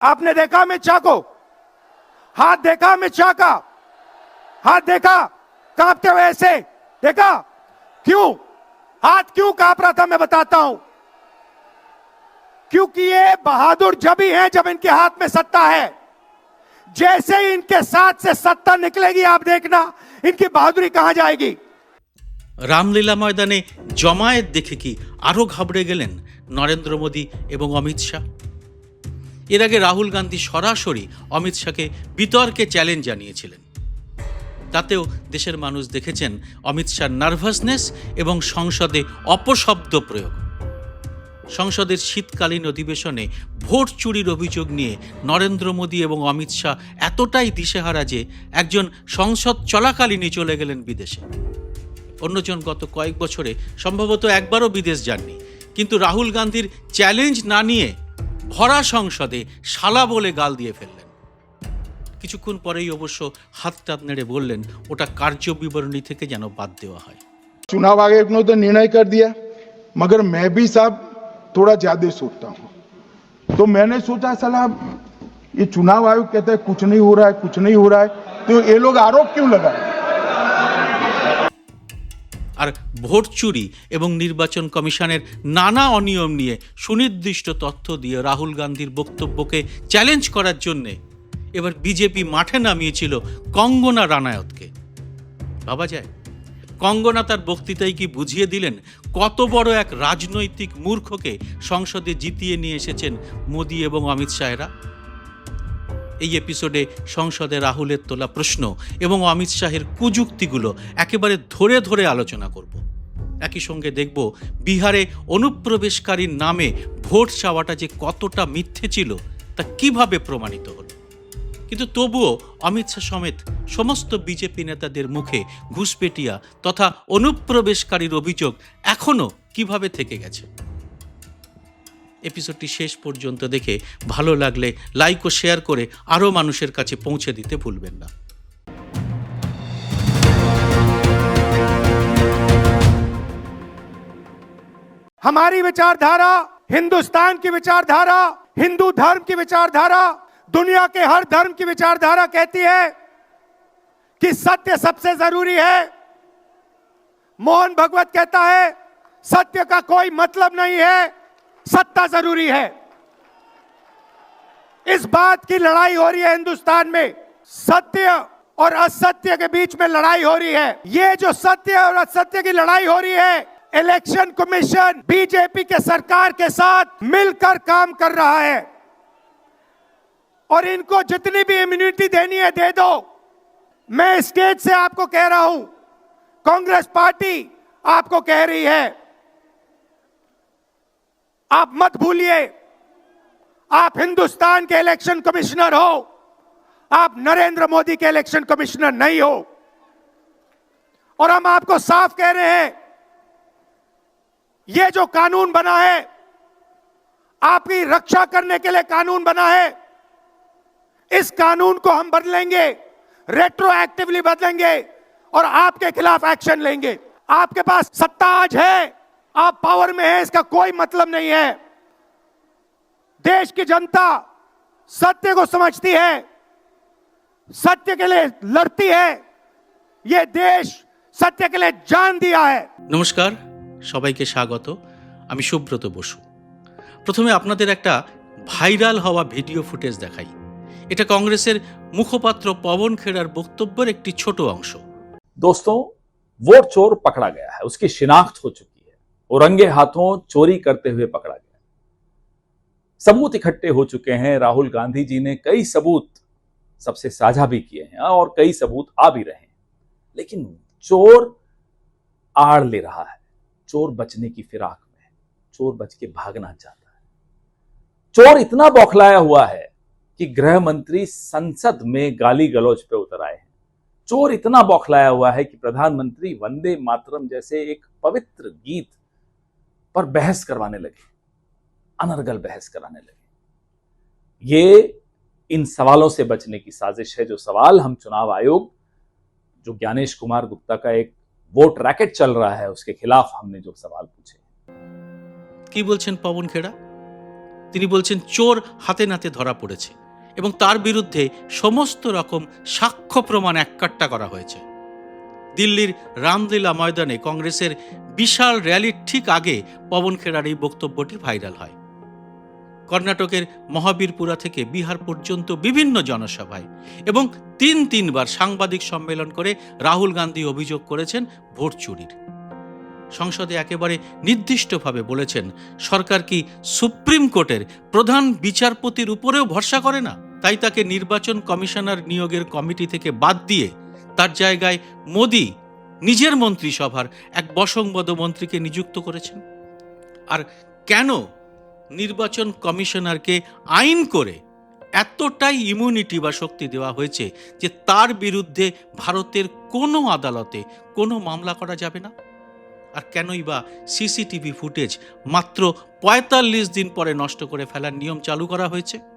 आपने देखा अमित शाह को हाथ देखा अमित शाह का हाथ देखा कांपते हुए ऐसे देखा क्यों हाथ क्यों कांप रहा था मैं बताता हूं क्योंकि ये बहादुर जब ही हैं जब इनके हाथ में सत्ता है जैसे ही इनके साथ से सत्ता निकलेगी आप देखना इनकी बहादुरी कहां जाएगी রামলীলা ময়দানে জমায়েত দেখে কি আরও ঘাবড়ে গেলেন নরেন্দ্র মোদী এবং অমিত শাহ এর আগে রাহুল গান্ধী সরাসরি অমিত শাহকে বিতর্কে চ্যালেঞ্জ জানিয়েছিলেন। তাতেও দেশের মানুষ দেখেছেন অমিত শাহর নার্ভাসনেস এবং সংসদে অপশব্দ প্রয়োগ। সংসদের শীতকালীন অধিবেশনে ভোট চুরির অভিযোগ নিয়ে নরেন্দ্র মোদী এবং অমিত শাহ এতটাই দিশেহারা যে একজন সংসদ চলাকালীনই চলে গেলেন বিদেশে। অন্যজন গত কয়েক বছরে সম্ভবত একবারও বিদেশ যাননি। কিন্তু রাহুল গান্ধীর চ্যালেঞ্জ না নিয়ে ভরা সংসদে শালা বলে গাল দিয়ে ফেললেন কিছুক্ষণ পরেই অবশ্য হাত টাত নেড়ে বললেন ওটা কার্য বিবরণী থেকে যেন বাদ দেওয়া হয় चुनाव आयोग ने तो निर्णय कर दिया मगर मैं भी साहब थोड़ा ज्यादा सोचता हूँ तो मैंने सोचा सलाह ये चुनाव आयोग कहता है कुछ नहीं हो रहा है कुछ नहीं हो रहा है तो ये लोग आरोप क्यों लगाए আর ভোট চুরি এবং নির্বাচন কমিশনের নানা অনিয়ম নিয়ে সুনির্দিষ্ট তথ্য দিয়ে রাহুল গান্ধীর বক্তব্যকে চ্যালেঞ্জ করার জন্যে এবার বিজেপি মাঠে নামিয়েছিল কঙ্গনা রানায়তকে। ভাবা যায়? কঙ্গনা তার বক্তৃতায় কি বুঝিয়ে দিলেন? কত বড় এক রাজনৈতিক মূর্খকে সংসদে জিতিয়ে নিয়ে এসেছেন মোদী এবং অমিত শাহেরা? এই এপিসোডে সংসদে রাহুলের তোলা প্রশ্ন এবং অমিত শাহের কুযুক্তিগুলো একেবারে ধরে ধরে আলোচনা করব। একই সঙ্গে দেখব বিহারে অনুপ্রবেশকারীর নামে ভোট চাওয়াটা যে কতটা মিথ্যে ছিল তা কীভাবে প্রমাণিত হলো? কিন্তু তবুও অমিত শাহ সমেত সমস্ত বিজেপি নেতাদের মুখে ঘুষপেটিয়া তথা অনুপ্রবেশকারীর অভিযোগ এখনও কীভাবে থেকে গেছে? এপিসোডটি শেষ পর্যন্ত দেখে ভালো লাগলে লাইক ও শেয়ার করে আরও মানুষের কাছে পৌঁছে দিতে ভুলবেন না हमारी विचारधारा हिंदुस्तान की विचारधारा हिंदू धर्म की विचारधारा दुनिया के हर धर्म की विचारधारा कहती है कि सत्य सबसे जरूरी है मोहन भगवत कहता है सत्य का कोई मतलब नहीं है सत्ता ज़रूरी है। इस बात की लड़ाई हो रही है हिंदुस्तान में। सत्य और असत्य के बीच में लड़ाई हो रही है। ये जो सत्य और असत्य की लड़ाई हो रही है, इलेक्शन कमीशन बीजेपी के सरकार के साथ मिलकर काम कर रहा है। और इनको जितनी भी इम्यूनिटी देनी है, दे दो। मैं स्टेज से आपको कह रहा हूँ, कांग्रेस पार्टी आपको कह रही है। आप मत भूलिए। आप हिंदुस्तान के इलेक्शन कमिश्नर हो। आप नरेंद्र मोदी के इलेक्शन कमिश्नर नहीं हो। और हम आपको साफ़ कह रहे हैं, ये जो कानून बना है, आपकी रक्षा करने के लिए कानून बना है, इस कानून को हम बदलेंगे रेट्रोएक्टिवली बदलेंगे, और आपके खिलाफ एक्शन लेंगे। आपके पास सत्ता आज है। आप पावर में है इसका कोई मतलब नहीं है देश की जनता सत्य को समझती है सत्य के लिए लड़ती है ये देश सत्य के लिए जान दिया है নমস্কার সবাইকে স্বাগত আমি সুব্রত বসু প্রথমে আপনাদের একটা ভাইরাল হওয়া ভিডিও ফুটেজ দেখাই এটা কংগ্রেসের মুখপাত্র পবন খেড়ার বক্তব্যের একটি ছোট অংশ दोस्तों वोट चोर पकड़ा गया है उसकी शिनाख्त हो चुकी है और रंगे हाथों चोरी करते हुए पकड़ा गया। सबूत इकट्ठे हो चुके हैं। राहुल गांधी जी ने कई सबूत सबसे साझा भी किए हैं और कई सबूत आ भी रहे हैं। लेकिन चोर आड़ ले रहा है। चोर बचने की फिराक में चोर बच के भागना चाहता है। चोर इतना बौखलाया हुआ है कि गृह मंत्री संसद में गाली गलौज पे उतर आए हैं। चोर इतना बौखलाया हुआ है कि प्रधानमंत्री वंदे मातरम जैसे एक पवित्र गीत पर बहस करवाने लगे अनर्गल बहस कराने लगे ये इन सवालों से बचने की साजिश है जो सवाल हम चुनाव आयोग जो ज्ञानेश कुमार गुप्ता का एक वोट रैकेट चल रहा है उसके खिलाफ हमने जो सवाल पूछे কি বলছেন পবন খেড়া তিনি বলছেন চোর হাতে নাতে ধরা পড়েছে এবং তার বিরুদ্ধে সমস্ত রকম সাক্ষ্য প্রমাণ এককাট্টা করা হয়েছে দিল্লির রামলীলা ময়দানে কংগ্রেসের বিশাল র্যালির ঠিক আগে পবন খেরার এই বক্তব্যটি ভাইরাল হয়। কর্ণাটকের মহাবীরপুরা থেকে বিহার পর্যন্ত বিভিন্ন জনসভায় এবং তিন তিনবার সাংবাদিক সম্মেলন করে রাহুল গান্ধী অভিযোগ করেছেন ভোট চুরির। সংসদে একেবারে নির্দিষ্টভাবে বলেছেন, সরকার কি সুপ্রিম কোর্টের প্রধান বিচারপতির উপরেও ভরসা করে না? তাই তাকে নির্বাচন কমিশনার নিয়োগের কমিটি থেকে বাদ দিয়ে তার জায়গায় মোদি নিজের মন্ত্রিসভার এক বসংবদ মন্ত্রীকে নিযুক্ত করেছেন। আর কেন নির্বাচন কমিশনারকে আইন করে এতটাই ইমিউনিটি বা শক্তি দেওয়া হয়েছে যে তার বিরুদ্ধে ভারতের কোনো আদালতে কোনো মামলা করা যাবে না? আর কেনই বা সিসিটিভি ফুটেজ মাত্র পঁয়তাল্লিশ দিন পরে নষ্ট করে ফেলার নিয়ম চালু করা হয়েছে?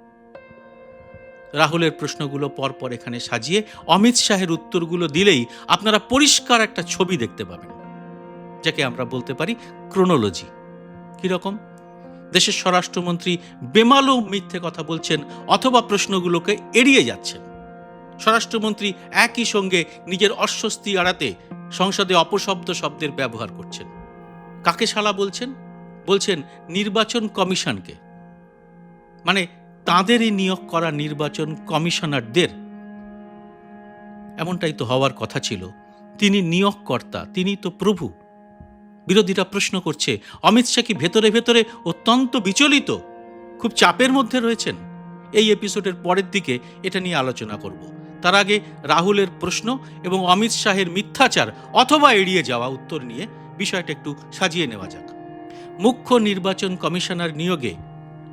রাহুলের প্রশ্নগুলো পরপর এখানে সাজিয়ে অমিত শাহের উত্তরগুলো দিলেই আপনারা পরিষ্কার একটা ছবি দেখতে পাবেন, যাকে আমরা বলতে পারি ক্রোনোলজি। কীরকম দেশের স্বরাষ্ট্রমন্ত্রী বেমালু মিথ্যে কথা বলছেন অথবা প্রশ্নগুলোকে এড়িয়ে যাচ্ছেন। স্বরাষ্ট্রমন্ত্রী একই সঙ্গে নিজের অস্বস্তি এড়াতে সংসদে অপশব্দ শব্দের ব্যবহার করছেন। কাকে শালা বলছেন? বলছেন নির্বাচন কমিশনকে। মানে তাঁদেরই নিয়োগ করা নির্বাচন কমিশনারদের। এমনটাই তো হওয়ার কথা ছিল। তিনি নিয়োগকর্তা, তিনি তো প্রভু। বিরোধীরা প্রশ্ন করছে, অমিত শাহ কি ভেতরে ভেতরে অত্যন্ত বিচলিত? খুব চাপের মধ্যে রয়েছেন। এই এপিসোডের পরের দিকে এটা নিয়ে আলোচনা করব। তার আগে রাহুলের প্রশ্ন এবং অমিত শাহের মিথ্যাচার অথবা এড়িয়ে যাওয়া উত্তর নিয়ে বিষয়টা একটু সাজিয়ে নেওয়া যাক। মুখ্য নির্বাচন কমিশনার নিয়োগে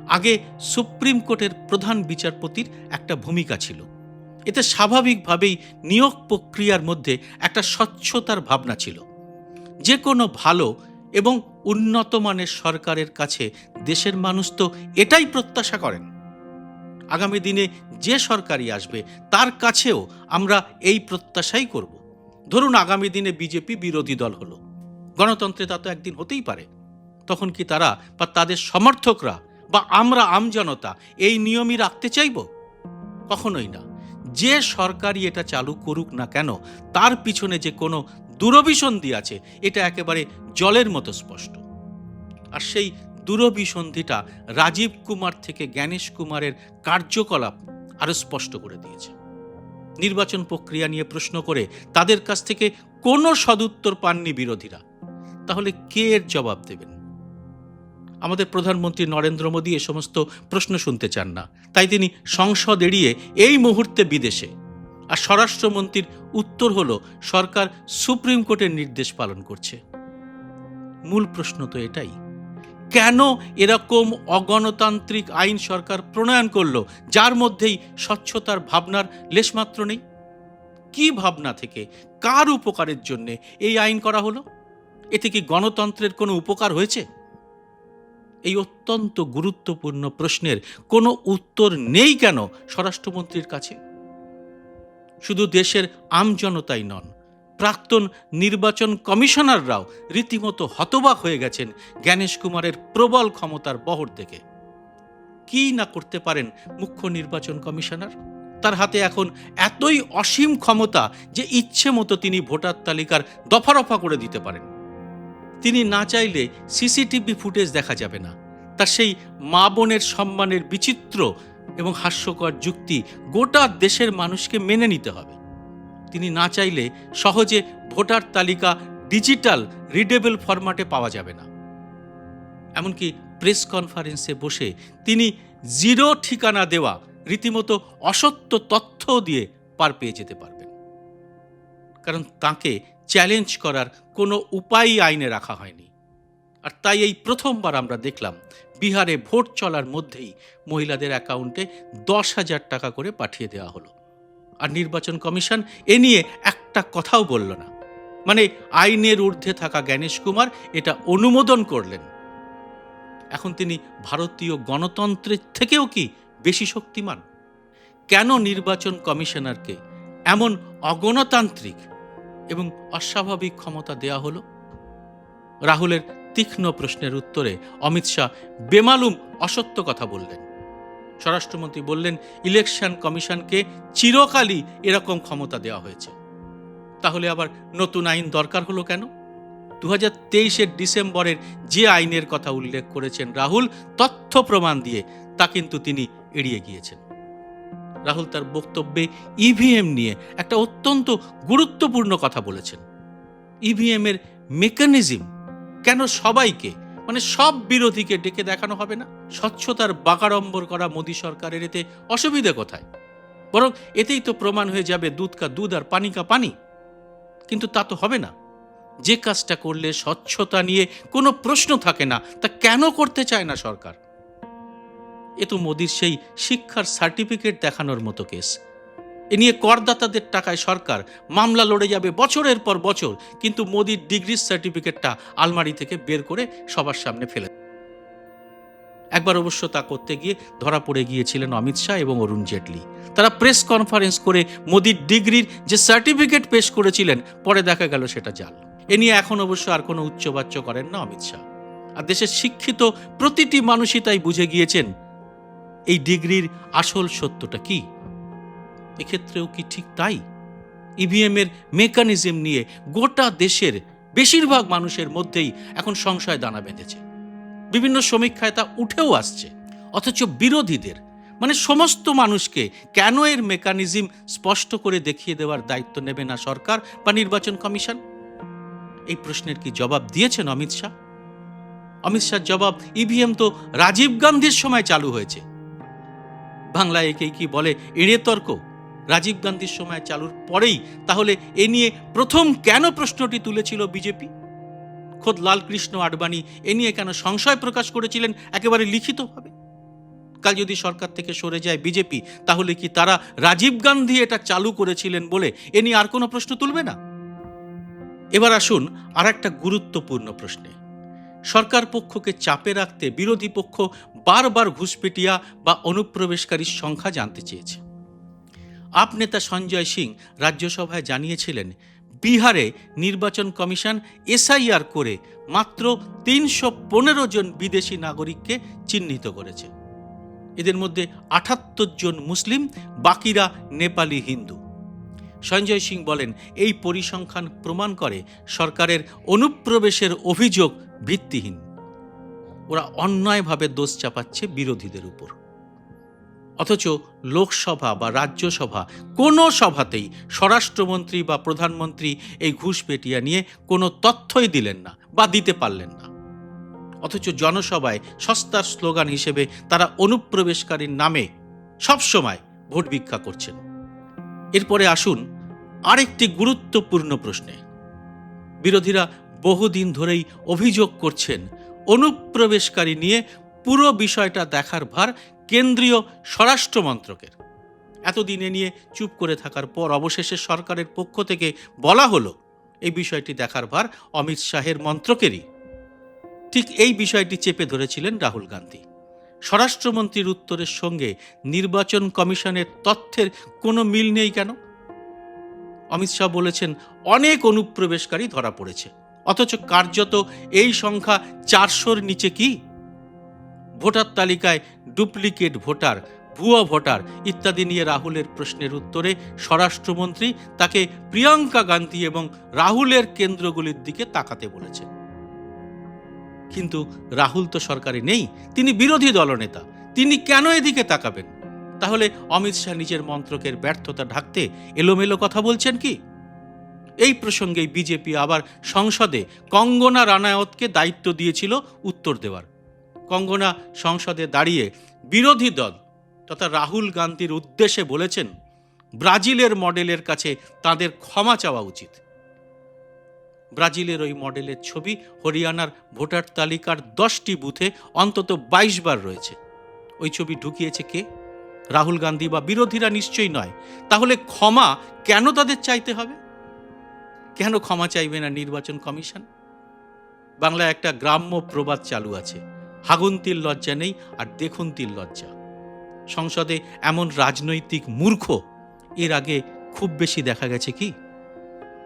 আগে সুপ্রিম কোর্টের প্রধান বিচারপতির একটা ভূমিকা ছিল। এতে স্বাভাবিকভাবেই নিয়োগ প্রক্রিয়ার মধ্যে একটা স্বচ্ছতার ভাবনা ছিল। যে কোনো ভালো এবং উন্নত মানের সরকারের কাছে দেশের মানুষ তো এটাই প্রত্যাশা করেন। আগামী দিনে যে সরকারই আসবে, তার কাছেও আমরা এই প্রত্যাশাই করব। ধরুন আগামী দিনে বিজেপি বিরোধী দল হলো। গণতন্ত্রে তা তো একদিন হতেই পারে। তখন কি তারা বা তাদের সমর্থকরা বা আমরা আমজনতা এই নিয়মই রাখতে চাইব? কখনোই না। যে সরকারই এটা চালু করুক না কেন, তার পিছনে যে কোনো দূরভিসন্ধি আছে, এটা একেবারে জলের মতো স্পষ্ট। আর সেই দূরভিসন্ধিটা রাজীব কুমার থেকে জ্ঞানেশ কুমারের কার্যকলাপ আরও স্পষ্ট করে দিয়েছে। নির্বাচন প্রক্রিয়া নিয়ে প্রশ্ন করে তাদের কাছ থেকে কোনো সদুত্তর পাননি বিরোধীরা। তাহলে কে এর জবাব দেবেন? আমাদের প্রধানমন্ত্রী নরেন্দ্র মোদী এ সমস্ত প্রশ্ন শুনতে চান না। তাই তিনি সংসদ এড়িয়ে এই মুহূর্তে বিদেশে। আর স্বরাষ্ট্রমন্ত্রীর উত্তর হলো, সরকার সুপ্রিম কোর্টের নির্দেশ পালন করছে। মূল প্রশ্ন তো এটাই, কেন এরকম অগণতান্ত্রিক আইন সরকার প্রণয়ন করল, যার মধ্যেই স্বচ্ছতার ভাবনার লেশমাত্র নেই? কি ভাবনা থেকে, কার উপকারের জন্যে এই আইন করা হলো? এতে কি গণতন্ত্রের কোনো উপকার হয়েছে? এই অত্যন্ত গুরুত্বপূর্ণ প্রশ্নের কোনো উত্তর নেই কেন স্বরাষ্ট্রমন্ত্রীর কাছে? শুধু দেশের আমজনতাই নন, প্রাক্তন নির্বাচন কমিশনাররাও রীতিমতো হতবাক হয়ে গেছেন জ্ঞানেশ কুমারের প্রবল ক্ষমতার বহর থেকে। কি না করতে পারেন মুখ্য নির্বাচন কমিশনার? তার হাতে এখন এতই অসীম ক্ষমতা যে ইচ্ছে মতো তিনি ভোটার তালিকার দফারফা করে দিতে পারেন। তিনি না চাইলে সিসিটিভি ফুটেজ দেখা যাবে না। তার সেই মা বোনের সম্মানের বিচিত্র এবং হাস্যকর যুক্তি গোটা দেশের মানুষকে মেনে নিতে হবে। তিনি না চাইলে সহজে ভোটার তালিকা ডিজিটাল, রিডেবল ফরম্যাটে পাওয়া যাবে না। এমনকি প্রেস কনফারেন্সে বসে তিনি জিরো ঠিকানা দেওয়া, রীতিমতো অসত্য তথ্য দিয়ে পার পেয়ে যেতে পারবেন। কারণ তাকে চ্যালেঞ্জ করার কোনো উপায়ই আইনে রাখা হয়নি। আর তাই এই প্রথমবার আমরা দেখলাম, বিহারে ভোট চলার মধ্যেই মহিলাদের অ্যাকাউন্টে দশ হাজার টাকা করে পাঠিয়ে দেওয়া হলো। আর নির্বাচন কমিশন এ নিয়ে একটা কথাও বলল না। মানে আইনের ঊর্ধ্বে থাকা জ্ঞানেশ কুমার এটা অনুমোদন করলেন। এখন তিনি ভারতীয় গণতন্ত্রের থেকেও কি বেশি শক্তিমান? কেন নির্বাচন কমিশনারকে এমন অগণতান্ত্রিক এবং অস্বাভাবিক ক্ষমতা দেয়া হলো? রাহুলের তীক্ষ্ণ প্রশ্নের উত্তরে অমিত শাহ বেমালুম অসত্য কথা বললেন। স্বরাষ্ট্রমন্ত্রী বললেন, ইলেকশন কমিশনকে চিরকালই এরকম ক্ষমতা দেওয়া হয়েছে। তাহলে আবার নতুন আইন দরকার হলো কেন? দু হাজার ডিসেম্বরের যে আইনের কথা উল্লেখ করেছেন রাহুল, তথ্য প্রমাণ দিয়ে তা কিন্তু তিনি এড়িয়ে গিয়েছেন। রাহুল তার বক্তব্যে ইভিএম নিয়ে একটা অত্যন্ত গুরুত্বপূর্ণ কথা বলেছেন। ইভিএম এর মেকানিজম কেন সবাইকে মানে সব বিরোধীকে ডেকে দেখানো হবে না? স্বচ্ছতার বাগাড়ম্বর করা মোদী সরকারের এতে অসুবিধে কোথায়? বরং এতেই তো প্রমাণ হয়ে যাবে দুধ কা দুধ আর পানি কা পানি। কিন্তু তা তো হবে না। যে কাজটা করলে স্বচ্ছতা নিয়ে কোনো প্রশ্ন থাকে না, তা কেন করতে চায় না সরকার? এ তো মোদির সেই শিক্ষার সার্টিফিকেট দেখানোর মতো কেস। এ নিয়ে করদাতাদের টাকায় সরকার, মামলা লড়ে যাবে বছরের পর বছর, কিন্তু মোদির ডিগ্রির সার্টিফিকেটটা আলমারি থেকে বের করে সবার সামনে ফেলে একবার অবশ্য তা করতে গিয়ে ধরা পড়ে গিয়েছিলেন অমিত শাহ এবং অরুণ জেটলি। তারা প্রেস কনফারেন্স করে মোদির ডিগ্রির যে সার্টিফিকেট পেশ করেছিলেন, পরে দেখা গেল সেটা জাল। এ নিয়ে এখন অবশ্য আর কোনো উচ্চবাচ্য করেন না অমিত শাহ। আর দেশের শিক্ষিত প্রতিটি মানুষই তাই বুঝে গিয়েছেন ডিগ্রির আসল সত্যটা কি? এক্ষেত্রেও কি ঠিক তাই? ইভিএম এর মেকানিজম নিয়ে গোটা দেশের বেশিরভাগ মানুষের মধ্যেই এখন সংশয় দানা বেঁধেছে। বিভিন্ন সমীক্ষায় তা উঠেও আসছে। অথচ বিরোধীদের মানে সমস্ত মানুষকে কেন এর মেকানিজম স্পষ্ট করে দেখিয়ে দেওয়ার দায়িত্ব নেবে না সরকার বা নির্বাচন কমিশন? এই প্রশ্নের কি জবাব দিয়েছেন অমিত শাহ? অমিত শাহর জবাব ইভিএম তো রাজীব গান্ধীর সময় চালু হয়েছে। বাংলায় একে কি বলে? এড়ে তর্ক। রাজীব গান্ধীর সময় চালুর পরেই তাহলে এ নিয়ে প্রথম কেন প্রশ্নটি তুলেছিল বিজেপি? খোদ লালকৃষ্ণ আডবাণী এ নিয়ে কেন সংশয় প্রকাশ করেছিলেন একেবারে লিখিতভাবে? কাল যদি সরকার থেকে সরে যায় বিজেপি, তাহলে কি তারা রাজীব গান্ধী এটা চালু করেছিলেন বলে এ নিয়ে আর কোনো প্রশ্ন তুলবে না? এবার আসুন আর একটা গুরুত্বপূর্ণ প্রশ্নে। সরকার পক্ষকে চাপে রাখতে বিরোধী পক্ষ বারবার ঘুষপেটিয়া বা অনুপ্রবেশকারীর সংখ্যা জানতে চেয়েছে। আপ নেতা সঞ্জয় সিং রাজ্যসভায় জানিয়েছিলেন, বিহারে নির্বাচন কমিশন এসআইআর করে মাত্র তিনশো পনেরো জন বিদেশি নাগরিককে চিহ্নিত করেছে। এদের মধ্যে আটাত্তর জন মুসলিম, বাকিরা নেপালি হিন্দু। সঞ্জয় সিং বলেন, এই পরিসংখ্যান প্রমাণ করে সরকারের অনুপ্রবেশের অভিযোগ ভিত্তিহীন। ওরা অন্যায়ভাবে দোষ চাপাচ্ছে বিরোধীদের উপর। অথচ লোকসভা বা রাজ্যসভা কোনো সভাতেই স্বরাষ্ট্রমন্ত্রী বা প্রধানমন্ত্রী এই ঘুষপেটিয়া নিয়ে কোনো তথ্যই দিলেন না বা দিতে পারলেন না। অথচ জনসভায় সস্তার স্লোগান হিসেবে তারা অনুপ্রবেশকারীর নামে সবসময় ভোট ভিক্ষা করছেন। এরপরে আসুন আরেকটি গুরুত্বপূর্ণ প্রশ্নে। বিরোধীরা বহুদিন ধরেই অভিযোগ করছেন, অনুপ্রবেশকারী নিয়ে পুরো বিষয়টা দেখার ভার কেন্দ্রীয় স্বরাষ্ট্র মন্ত্রকের। এতদিন এ নিয়ে চুপ করে থাকার পর অবশেষে সরকারের পক্ষ থেকে বলা হলো, এই বিষয়টি দেখার ভার অমিত শাহের মন্ত্রকেরই। ঠিক এই বিষয়টি চেপে ধরেছিলেন রাহুল গান্ধী। স্বরাষ্ট্রমন্ত্রীর উত্তরের সঙ্গে নির্বাচন কমিশনের তথ্যের কোনো মিল নেই কেন? অমিত শাহ বলেছেন, অনেক অনুপ্রবেশকারী ধরা পড়েছে। অথচ কার্যত এই সংখ্যা চারশোর নিচে কি? ভোটার তালিকায় ডুপ্লিকেট ভোটার, ভুয়া ভোটার ইত্যাদি নিয়ে রাহুলের প্রশ্নের উত্তরে স্বরাষ্ট্রমন্ত্রী তাকে প্রিয়াঙ্কা গান্ধী এবং রাহুলের কেন্দ্রগুলির দিকে তাকাতে বলেছেন। কিন্তু রাহুল তো সরকারে নেই, তিনি বিরোধী দলনেতা, তিনি কেন এদিকে তাকাবেন? তাহলে অমিত শাহ নিজের মন্ত্রকের ব্যর্থতা ঢাকতে এলোমেলো কথা বলছেন কি? এই প্রসঙ্গে বিজেপি আবার সংসদে কঙ্গনা রানায়তকে দায়িত্ব দিয়েছিল উত্তর দেওয়ার। কঙ্গনা সংসদে দাঁড়িয়ে বিরোধী দল তথা রাহুল গান্ধীর উদ্দেশ্যে বলেছেন, ব্রাজিলের মডেলের কাছে তাদের ক্ষমা চাওয়া উচিত। ব্রাজিলের ওই মডেলের ছবি, হরিয়ানার ভোটার তালিকার দশটি বুথে অন্তত বাইশ বার রয়েছে। ওই ছবি ঢুকিয়েছে কে? রাহুল গান্ধী বা বিরোধীরা নিশ্চয়ই নয়। তাহলে ক্ষমা কেন তাদের চাইতে হবে? কেন ক্ষমা চাইবে না নির্বাচন কমিশন? বাংলায় একটা গ্রাম্য প্রবাদ চালু আছে। হাগুন্তির লজ্জা নেই আর দেখুন্তির লজ্জা। সংসদে এমন রাজনৈতিক মূর্খ এর আগে খুব বেশি দেখা গেছে কি?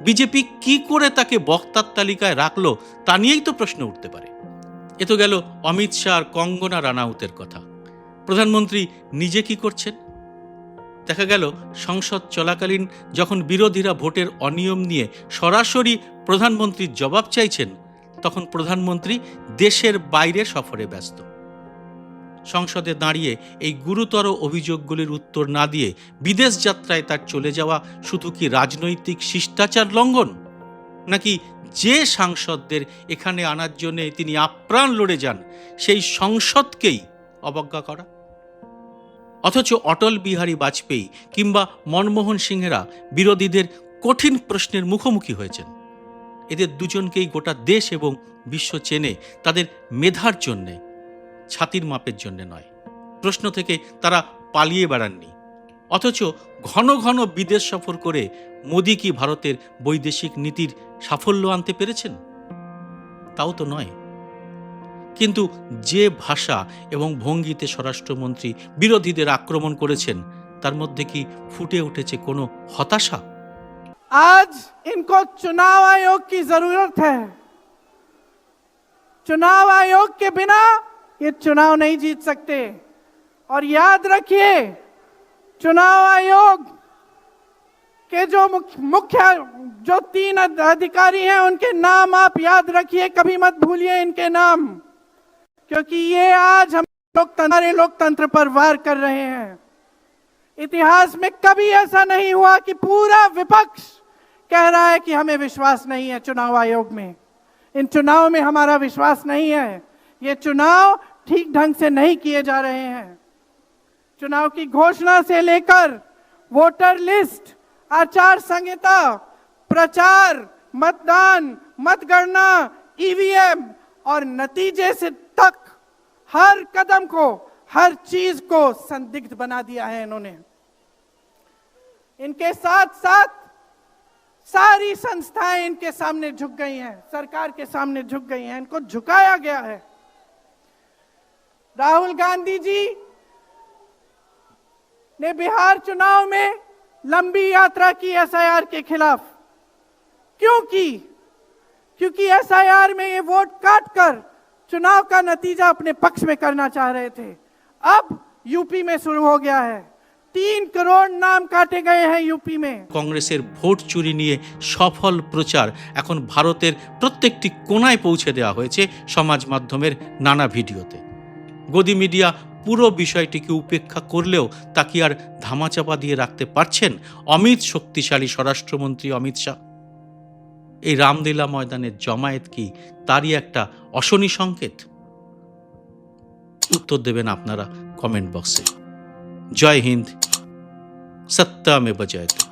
বিজেপি কি করে তাকে বক্তার তালিকায় রাখল তা নিয়েই তো প্রশ্ন উঠতে পারে। এ তো গেল অমিত শাহ আর কঙ্গনা রানাউতের কথা। প্রধানমন্ত্রী নিজে কি করছেন? দেখা গেল সংসদ চলাকালীন যখন বিরোধীরা ভোটের অনিয়ম নিয়ে সরাসরি প্রধানমন্ত্রীর জবাব চাইছেন, তখন প্রধানমন্ত্রী দেশের বাইরে সফরে ব্যস্ত। সংসদে দাঁড়িয়ে এই গুরুতর অভিযোগগুলির উত্তর না দিয়ে বিদেশ যাত্রায় তার চলে যাওয়া শুধু কি রাজনৈতিক শিষ্টাচার লঙ্ঘন? নাকি যে সাংসদদের এখানে আনার জন্যে তিনি আপ্রাণ লড়ে যান, সেই সংসদকেই অবজ্ঞা করা? অথচ অটল বিহারী বাজপেয়ী কিংবা মনমোহন সিংহেরা বিরোধীদের কঠিন প্রশ্নের মুখোমুখি হয়েছেন। এদের দুজনকেই গোটা দেশ এবং বিশ্ব চেনে তাদের মেধার জন্যে ছাতির মাপের জন্য নয়। প্রশ্ন থেকে তারা পালিয়ে বেড়াননি। অথচ ঘন ঘন বিদেশ সফর করে মোদি কি ভারতের বৈদেশিক নীতির সাফল্য আনতে পেরেছেন? তাও তো নয়। কিন্তু যে ভাষা এবং ভঙ্গিতে স্বরাষ্ট্রমন্ত্রী বিরোধীদের আক্রমণ করেছেন, তার মধ্যে কি ফুটে উঠেছে কোনো হতাশা? আজ ইনকো চুনাব আয়োগ কি জরুরত হ্যাঁ চুনাব আয়োগ কে বিনা ये चुनाव नहीं जीत सकते। और याद रखिए, चुनाव आयोग के जो मुख्य, जो तीन अधिकारी हैं, उनके नाम आप याद रखिए, कभी मत भूलिए इनके नाम। क्योंकि ये आज हम लोकतंत्र लोकतंत्र पर वार कर रहे हैं। इतिहास में कभी ऐसा नहीं हुआ कि पूरा विपक्ष कह रहा है कि हमें विश्वास नहीं है चुनाव आयोग में। इन चुनाव में हमारा विश्वास नहीं है। ये चुनाव ठीक ढंग से नहीं किए जा रहे हैं। चुनाव की घोषणा से लेकर वोटर लिस्ट, आचार संहिता, प्रचार, मतदान, मतगणना, ईवीएम और नतीजे से तक हर कदम को, हर चीज़ को संदिग्ध बना दिया है इन्होंने। इनके साथ साथ सारी संस्थाएँ इनके सामने झुक गई हैं, सरकार के सामने झुक गई हैं, इनको झुकाया गया है। राहुल गांधी जी ने बिहार चुनाव में लंबी यात्रा की एसआईआर के खिलाफ क्यों की क्योंकि एसआईआर में ये वोट काट कर चुनाव का नतीजा अपने पक्ष में करना चाह रहे थे अब यूपी में शुरू हो गया है तीन करोड़ नाम काटे गए हैं यूपी में কংগ্রেসের ভোট চুরি নিয়ে সফল প্রচার এখন ভারতের প্রত্যেকটি কোনায় পৌঁছে দেওয়া হয়েছে সমাজ মাধ্যমের নানা ভিডিওতে গদি মিডিয়া পুরো বিষয়টিকে উপেক্ষা করলেও তা কি আর ধামাচাপা দিয়ে রাখতে পারছেন? অমিত শক্তিশালী স্বরাষ্ট্রমন্ত্রী অমিত শাহ। এই রামলীলা ময়দানের জমায়েত কি তারই একটা অশনি সংকেত? উত্তর দেবেন আপনারা কমেন্ট বক্সে। জয় হিন্দ। সত্যামে বজয়তে।